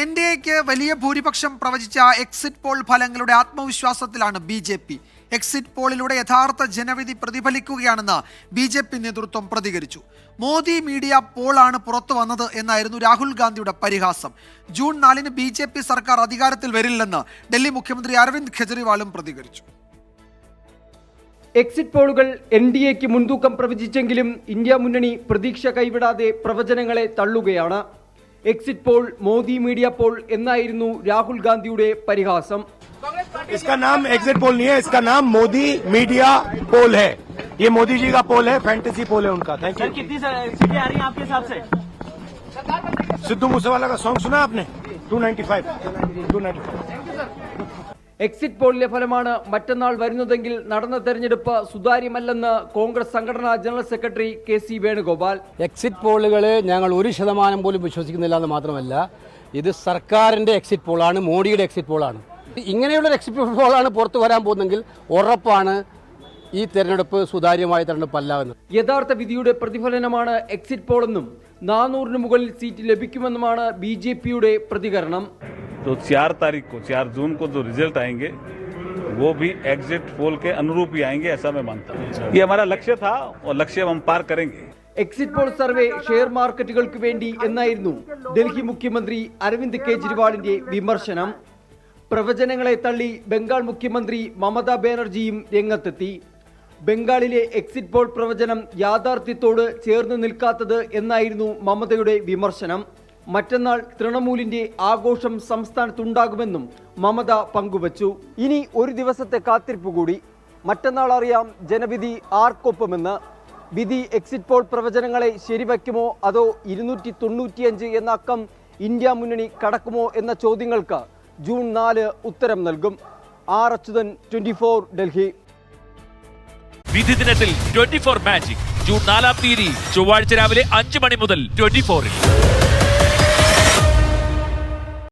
N D എക്ക് വലിയ ഭൂരിപക്ഷം പ്രവചിച്ച എക്സിറ്റ് പോൾ ഫലങ്ങളുടെ ആത്മവിശ്വാസത്തിലാണ് ബി ജെ പി. എക്സിറ്റ് പോളിലൂടെ യഥാർത്ഥ ജനവിധി പ്രതിഫലിക്കുകയാണെന്ന് ബി ജെ പി നേതൃത്വം പ്രതികരിച്ചു. മോദി മീഡിയ പോളാണ് പുറത്തു വന്നത് എന്നായിരുന്നു രാഹുൽ ഗാന്ധിയുടെ പരിഹാസം. ജൂൺ നാലിന് ബി ജെ പി സർക്കാർ അധികാരത്തിൽ വരില്ലെന്ന് ഡൽഹി മുഖ്യമന്ത്രി അരവിന്ദ് കെജ്രിവാളും പ്രതികരിച്ചു. എക്സിറ്റ് പോളുകൾ എൻ ഡി എക്ക് മുൻതൂക്കം പ്രവചിച്ചെങ്കിലും ഇന്ത്യ മുന്നണി പ്രതീക്ഷ കൈവിടാതെ പ്രവചനങ്ങളെ തള്ളുകയാണ്. exit poll Modi media poll എന്നായിരുന്നു രാഹുൽ ഗാന്ധിയുടെ പരിഹാസം इसका नाम एग्जिट पोल नहीं है इसका नाम मोदी मीडिया पोल है ये मोदी जी का पोल है फैंटेसी पोल है उनका थैंक यू कितनी सीटें आ रही हैं आपके हिसाब से सिद्धू मूसेवाला का सॉन्ग सुना आपने 295 295 എക്സിറ്റ് പോളിലെ ഫലമാണ് മറ്റന്നാൾ വരുന്നതെങ്കിൽ നടന്ന തെരഞ്ഞെടുപ്പ് സുതാര്യമല്ലെന്ന് കോൺഗ്രസ് സംഘടനാ general secretary K C Venugopal. Exit പോളുകളെ ഞങ്ങൾ ഒരു ശതമാനം പോലും വിശ്വസിക്കുന്നില്ല എന്ന് മാത്രമല്ല ഇത് സർക്കാരിന്റെ എക്സിറ്റ് പോളാണ് മോഡിയുടെ എക്സിറ്റ് പോളാണ്. ഇങ്ങനെയുള്ള എക്സിറ്റ് പോളാണ് പുറത്തു വരാൻ പോകുന്നതെങ്കിൽ ഉറപ്പാണ് ഈ തെരഞ്ഞെടുപ്പ് സുതാര്യമായ തെരഞ്ഞെടുപ്പല്ല എന്ന്. യഥാർത്ഥ വിധിയുടെ പ്രതിഫലനമാണ് എക്സിറ്റ് പോളെന്നും നാനൂറിന് മുകളിൽ സീറ്റ് ലഭിക്കുമെന്നുമാണ് ബി ജെ പിയുടെ പ്രതികരണം. तो चार तारीख को चार जून को जो रिजल्ट आएंगे वो भी एग्जिट पोल के अनुरूप ही आएंगे ऐसा मैं मानता हूँ ये हमारा लक्ष्य था और लक्ष्य हम पार करेंगे എക്സിറ്റ് പോൾ സർവേ ഷെയർ മാർക്കറ്റുകൾക്ക് വേണ്ടി എന്നായിരുന്നു ഡൽഹി മുഖ്യമന്ത്രി അരവിന്ദ് കെജ്രിവാളിന്റെ വിമർശനം പ്രവചനങ്ങളെ തള്ളി ബംഗാൾ മുഖ്യമന്ത്രി മമതാ ബാനർജിയും രംഗത്തെത്തി ബംഗാളിലെ എക്സിറ്റ് പോൾ പ്രവചനം യാഥാർത്ഥ്യത്തോട് ചേർന്ന് നിൽക്കാത്തത് എന്നായിരുന്നു മമതയുടെ വിമർശനം മറ്റന്നാൾ തൃണമൂലിന്റെ ആഘോഷം സംസ്ഥാനത്തുണ്ടാകുമെന്നും മമത പങ്കുവച്ചു. ഇനി ഒരു ദിവസത്തെ കാത്തിരിപ്പ് കൂടി. മറ്റന്നാൾ അറിയാം ജനവിധി ആർക്കൊപ്പമെന്ന്. വിധി എക്സിറ്റ് പോൾ പ്രവചനങ്ങളെ ശരിവയ്ക്കുമോ അതോ ഇരുന്നൂറ്റി തൊണ്ണൂറ്റിയഞ്ച് എന്ന അക്കം ഇന്ത്യ മുന്നണി കടക്കുമോ എന്ന ചോദ്യങ്ങൾക്ക് ജൂൺ നാല് ഉത്തരം നൽകും. R Achuthan twenty four Delhi. വിധി ദിനത്തിൽ ട്വന്റി ഫോർ മാജിക് ജൂൺ നാലാം തീയതി ചൊവ്വാഴ്ച രാവിലെ അഞ്ച് മണി മുതൽ ട്വന്റി ഫോറിൽ